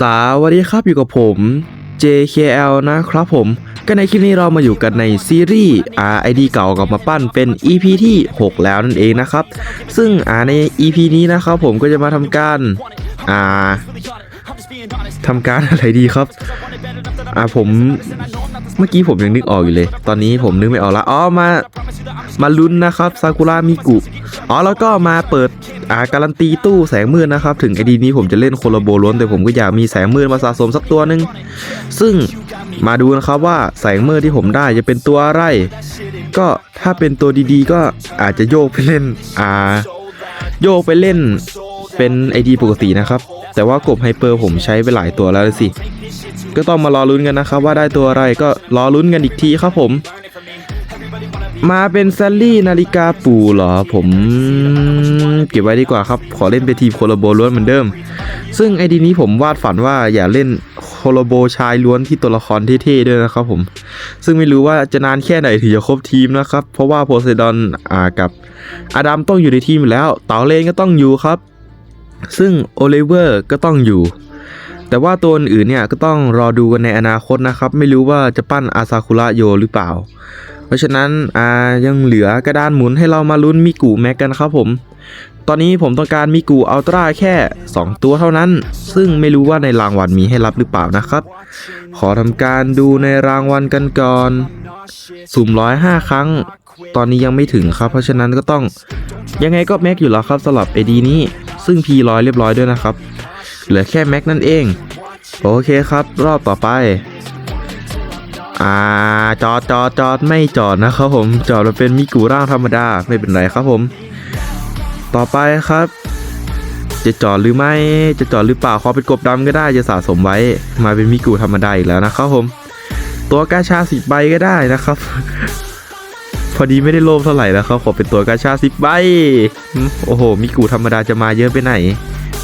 สวัสดีครับอยู่กับผม JKL นะครับผม ก็ในคลิปนี้เรามาอยู่กันในซีรีส์ RID เก่ากลับมาปั้นเป็น EP ที่ 6 แล้วนั่นเองนะครับ ซึ่งใน EP นี้นะครับผมก็จะมาทำการอ่าทำการอะไรดีครับ อ่าผม มื่อกี้ผมยังนึกออกอยู่เลย ตอนนี้ผมนึกไม่ออกละอ๋อมามาลุ้นนะครับซากุระมิกุอ๋อแล้วก็มาเปิดอ่าการันตีตู้แสงมืดนะครับ ถึงไอดีนี้ผมจะเล่นโคโลโบล้วนแต่ผมก็อยากมีแสงมืดมาสะสมสักตัวหนึ่งซึ่งมาดูนะครับว่าแสงมืดที่ผมได้จะเป็นตัวอะไร ก็ถ้าเป็นตัวดีๆ ก็อาจจะโยกไปเล่นอ่าโยกไปเล่นเป็นไอดีปกตินะครับ แต่ว่ากบไฮเปอร์ผมใช้ไปหลายตัวแล้วสิ ก็ต้องมารอลุ้นกันนะครับ ว่าได้ตัวอะไรก็รอลุ้นกันอีกทีครับผม มาเป็นแซลลี่นาฬิกาปูเหรอ ผมเก็บไว้ดีกว่าครับ ขอเล่นเป็นทีมโคโลโบล้วนเหมือนเดิม ซึ่งไอดีนี้ผมวาดฝันว่าอย่าเล่นโคโลโบชายล้วนที่ตัวละครเท่ๆด้วยนะครับผม ซึ่งไม่รู้ว่าจะนานแค่ไหนถึงจะครบทีมนะครับ เพราะว่าโพไซดอนอ่ากับอาดัมต้องอยู่ในทีมแล้ว เต๋าเลนก็ต้องอยู่ครับ ซึ่งโอลิเวอร์ก็ต้องอยู่ แต่ว่าตัวอื่นเนี่ยก็ต้องรอดูกันในอนาคตนะครับ ไม่รู้ว่าจะปั้นอาซาคุระโยหรือเปล่า เพราะฉะนั้นอ่ายังเหลือกระดานหมุนให้เรามาลุ้นมิกูแม็กกันครับผม ตอนนี้ผมต้องการมิกูอัลตร้าแค่ 2 ตัวเท่านั้น ซึ่งไม่รู้ว่าในรางวัลมีให้รับหรือเปล่านะครับ ขอทำการดูในรางวัลกันก่อนสุ่มร้อยห้าครั้ง ตอนนี้ยังไม่ถึงครับ เพราะฉะนั้นก็ต้องยังไงก็แม็กอยู่แล้วครับสำหรับไอดีนี้ ซึ่ง P ร้อยเรียบร้อยด้วยนะครับ เหลือแค่แม็กนั่นเอง โอเคครับ รอบต่อไป อ่าจอดจอดจอดไม่จอดนะครับผม จอดมาเป็นมิกูร่างธรรมดาไม่เป็นไรครับผม ต่อไปครับ จะจอดหรือไม่จะจอดหรือเปล่าขอเป็นกบดำก็ได้จะสะสมไว้มาเป็นมิกูธรรมดาอีกแล้วนะครับผม ตัวกาชาสิบใบก็ได้นะครับ พอดีไม่ได้โลภเท่าไหร่แล้วครับขอเป็นตัวกาชาสิบใบโอ้โห มิกูธรรมดาจะมาเยอะไปไหน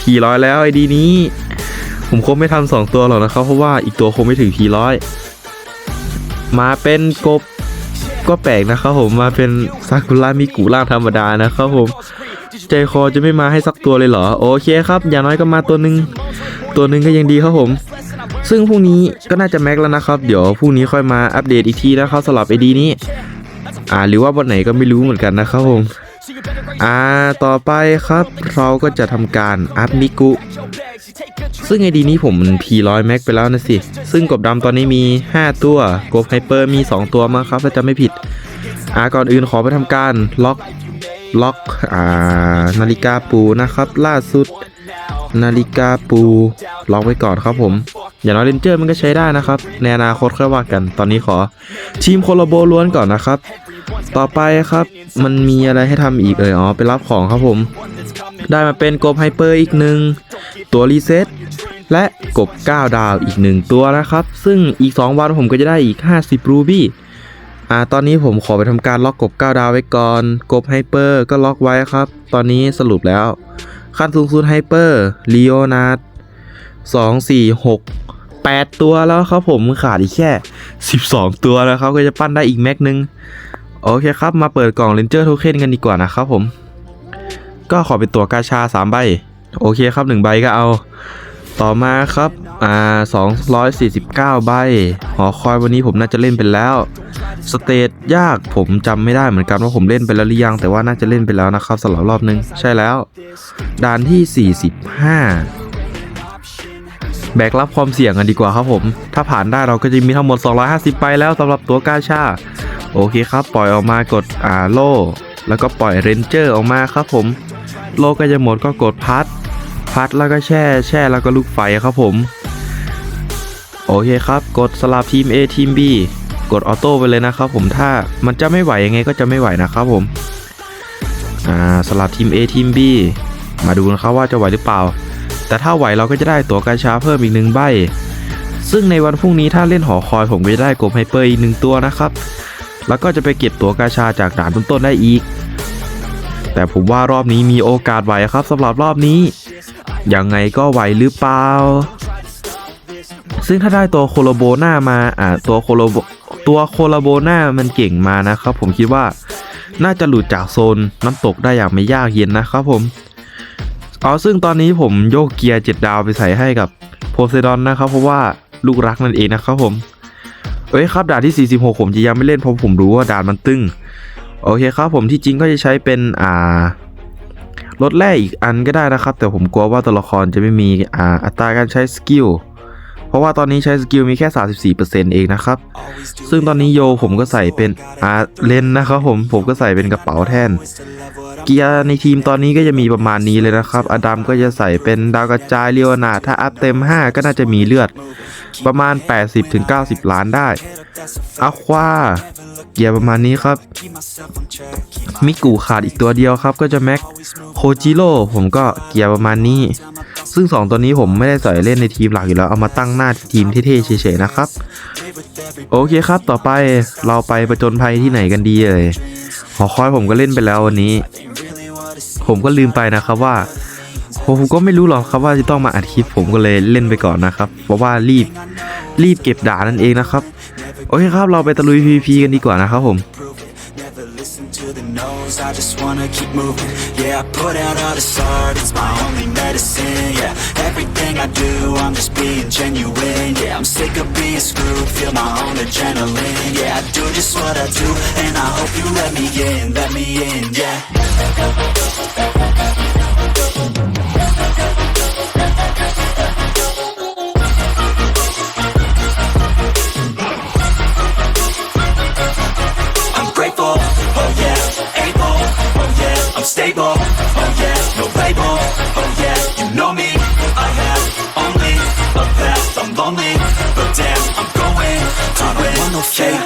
พีร้อยแล้วไอ้ดีนี้ ผมคงไม่ทำสองตัวหรอกนะครับ เพราะว่าอีกตัวคงไม่ถึงพีร้อย มาเป็นกบก็แปลกนะครับผมมาเป็นซากุระมิกุร่างธรรมดานะครับผม ใจคอจะไม่มาให้สักตัวเลยเหรอ โอเคครับ อย่างน้อยก็มาตัวหนึ่งตัวหนึ่งก็ยังดีครับผม ซึ่งพรุ่งนี้ก็น่าจะแม็กแล้วนะครับ เดี๋ยวพรุ่งนี้ค่อยมาอัปเดตอีกทีนะครับสำหรับไอดีนี้ อ่าหรือว่าวันไหนก็ไม่รู้เหมือนกันนะครับผมอ่าต่อไปครับเราก็จะทำการอัพมิกุซึ่งไอดีนี้ผมมัน P100 แม็กไปแล้วนะสิ ซึ่งกบดำตอนนี้มี 5 ตัว กบไฮเปอร์มี 2 ตัวมั้งครับถ้าจะไม่ผิด อ่าก่อนอื่นขอไปทำการล็อกล็อกอ่านาฬิกาปูนะครับ ล่าสุด นาฬิกาปูล็อกไว้ก่อนครับผม อย่างน้อยเรนเจอร์มันก็ใช้ได้นะครับ ในอนาคตค่อยว่ากัน ตอนนี้ขอ ทีมโคโลโบล้วนก่อนนะครับ ต่อไปครับ มันมีอะไรให้ทำอีกเอ่ยอ๋อไปรับของครับผม ได้มาเป็นกบไฮเปอร์อีกหนึ่งตัวรีเซ็ตและกบ 9 ดาวอีกหนึ่งตัวนะครับ ซึ่งอีก 2 วันผมก็จะได้อีก 50 รูบี้อ่าตอนนี้ผมขอไปทำการล็อกกบ 9 ดาวไว้ก่อน กบไฮเปอร์ก็ล็อกไว้ครับ ตอนนี้สรุปแล้ว ขั้นสูงสุดไฮเปอร์ลีโอนาร์ดสองสี่หกแปดตัวแล้วครับผมขาดอีกแค่ 12 ตัวแล้วครับ ก็จะปั้นได้อีกแม็กนึง โอเคครับ มาเปิดกล่องเลนเจอร์โทเค็นกันดีกว่านะครับผม ก็ขอเป็นตัวกาชา 3 ใบ โอเคครับ 1 ใบก็เอา ต่อมาครับ อ่า249ใบ หอคอยวันนี้ผมน่าจะเล่นไปแล้ว สเตตยากผมจำไม่ได้เหมือนกันว่าผมเล่นไปแล้วหรือยัง แต่ว่าน่าจะเล่นไปแล้วนะครับสำหรับรอบนึง ใช่แล้วด่านที่45 แบกรับความเสี่ยงกันดีกว่าครับผม ถ้าผ่านได้เราก็จะมีทั้งหมด 250 ไปแล้วสำหรับตัวกาชา โอเคครับ ปล่อยออกมากดอ่าโลแล้วก็ปล่อยเรนเจอร์ออกมาครับผม โลก็จะหมดก็กดพัด พัดแล้วก็แช่ แช่แล้วก็ลูกไฟครับผม โอเคครับ กดสลับทีม A ทีม B กดออโต้ไปเลยนะครับผมถ้ามันจะไม่ไหวยังไงก็จะไม่ไหวนะครับผม อ่าสลับทีม A ทีม B มาดูนะครับว่าจะไหวหรือเปล่า แต่ถ้าไหวเราก็จะได้ตัวกาชาเพิ่มอีกหนึ่งใบ ซึ่งในวันพรุ่งนี้ถ้าเล่นหอคอยผมก็จะได้กบไฮเปอร์อีกหนึ่งตัวนะครับ แล้วก็จะไปเก็บตัวกาชาจากด่านต้นๆได้อีก แต่ผมว่ารอบนี้มีโอกาสไหวครับสำหรับรอบนี้ ยังไงก็ไหวหรือเปล่า ซึ่งถ้าได้ตัวโคโลโบนามาอ่าตัวโคโลโบตัวโคโลโบนามันเก่งมานะครับ ผมคิดว่าน่าจะหลุดจากโซนน้ำตกได้อย่างไม่ยากเย็นนะครับผม เอ๋อซึ่งตอนนี้ผมโยกเกียร์ 7 ดาวไปใส่ให้กับโพไซดอนนะครับ เพราะว่าลูกรักนั่นเองนะครับผมเอ้ยครับด่านที่ 46 ผมจะยังไม่เล่นเพราะผมรู้ว่าด่านมันตึงโอเคครับผมที่จริงก็จะใช้เป็นอ่ารถแร่อีกอันก็ได้นะครับ แต่ผมกลัวว่าตัวละครจะไม่มีอ่าอัตราการใช้สกิลเพราะว่าตอนนี้ใช้สกิลมีแค่ 34%เองนะครับ ซึ่งตอนนี้โยผมก็ใส่เป็นอาเลนนะครับผมผมก็ใส่เป็นกระเป๋าแทน เกียร์ในทีมตอนนี้ก็จะมีประมาณนี้เลยนะครับ อดัมก็จะใส่เป็นดาวกระจายเรียวนาถ้าอัพเต็ม 5 ก็น่าจะมีเลือดประมาณ 80-90 ล้านได้อะควาเกียร์ประมาณนี้ครับ มิกูขาดอีกตัวเดียวครับ ก็จะแม็กโคจิโร่ผมก็เกียร์ประมาณนี้ ซึ่ง 2 ตัวนี้ผมไม่ได้ใส่เล่นในทีมหลักอยู่แล้ว เอามาตั้งหน้าทีมเท่ๆเฉยๆนะครับ โอเคครับต่อไปเราไปประจนภัยที่ไหนกันดีเอ่ยหอคอยผมก็เล่นไปแล้ววันนี้ ผมก็ลืมไปนะครับว่า ผมก็ไม่รู้หรอกครับว่าจะต้องมาอัดคลิปผมก็เลยเล่นไปก่อนนะครับ เพราะว่ารีบรีบเก็บด่านั่นเองนะครับ โอเคครับเราไปตะลุย PVP กันดีกว่านะครับผม Never listen to the no's, I just wanna keep moving. Yeah, I put out all this art, it's my only medicine. Yeah, everything I do, I'm just being genuine. Yeah, I'm sick of being screwed, feel my own adrenaline. Yeah, I do just what I do, and I hope you let me in, let me in, yeah. lost. Yeah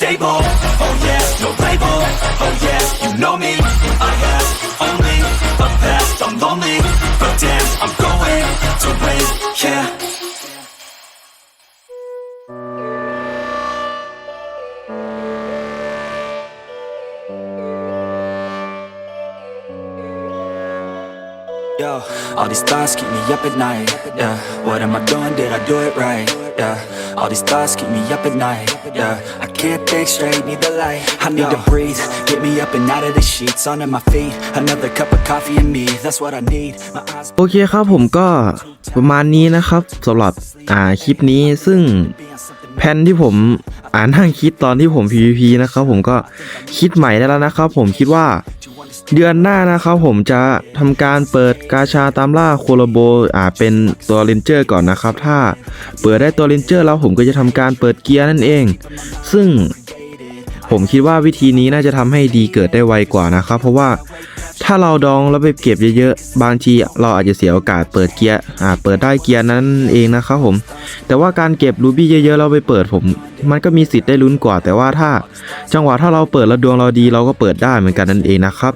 Stable, all these thoughts keep me up at night. Yeah, what am I doing? Did I do it right? Yeah, all these thoughts keep me up at night. Yeah, I can't think straight, need the light. I need to breathe, get me up and out of the sheets, onto my feet. Another cup of coffee and me, that's what I need. My eyes โอเคครับผมก็ประมาณนี้นะครับสำหรับอ่าคลิปนี้ซึ่ง be on something แผนที่ผมอ่านนั่งคิดตอนที่ผม PVP นะครับผมก็คิดใหม่ได้แล้วนะครับผมคิดว่า เดือนหน้านะครับผมจะทำการเปิดกาชาตามล่าโคโลโบอ่าเป็นตัวเรนเจอร์ก่อนนะครับ ถ้าเปิดได้ตัวเรนเจอร์แล้วผมก็จะทำการเปิดเกียร์นั่นเอง ซึ่งผมคิดว่าวิธีนี้น่าจะทำให้ดีเกิดได้ไวกว่านะครับ เพราะว่า ถ้าเราดองแล้วไปเก็บเยอะๆ บางทีเราอาจจะเสียโอกาสเปิดเกียร์ อ่า เปิดได้เกียร์นั้นเองนะครับผม แต่ว่าการเก็บรูบี้เยอะๆ เราไปเปิดผม มันก็มีสิทธิ์ได้ลุ้นกว่า แต่ว่าถ้าจังหวะถ้าเราเปิดแล้วดวงเราดีเราก็เปิดได้เหมือนกันนั่นเองนะครับ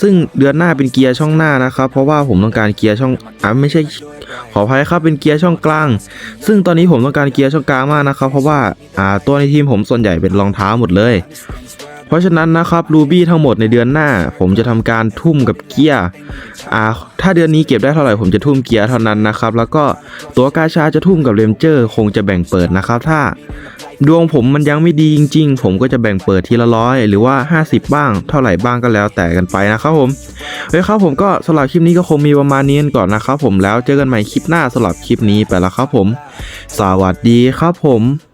ซึ่งเดือนหน้าเป็นเกียร์ช่องหน้านะครับ เพราะว่าผมต้องการเกียร์ช่อง อ่าไม่ใช่ ขออภัยครับ เป็นเกียร์ช่องกลาง ซึ่งตอนนี้ผมต้องการเกียร์ช่องกลางมากนะครับ เพราะว่า อ่า ตัวในทีมผมส่วนใหญ่เป็นรองเท้าหมดเลย เพราะฉะนั้นนะครับรูบี้ทั้งหมดในเดือนหน้า ผมจะทำการทุ่มกับเกียร์อ่าถ้าเดือนนี้เก็บได้เท่าไหร่ผมจะทุ่มเกียร์เท่านั้นนะครับแล้วก็ตัวกาชาจะทุ่มกับเลมเจอร์คงจะแบ่งเปิดนะครับ ถ้าดวงผมมันยังไม่ดีจริง ๆ ผมก็จะแบ่งเปิดทีละร้อยหรือว่า 50 บ้าง เท่าไหร่บ้างก็แล้วแต่กันไปนะครับผมเฮ้ยครับผมก็สำหรับคลิปนี้ก็คงมีประมาณนี้กันก่อนนะครับผมแล้วเจอกันใหม่คลิปหน้าสำหรับคลิปนี้ไปแล้วครับผม สวัสดีครับผม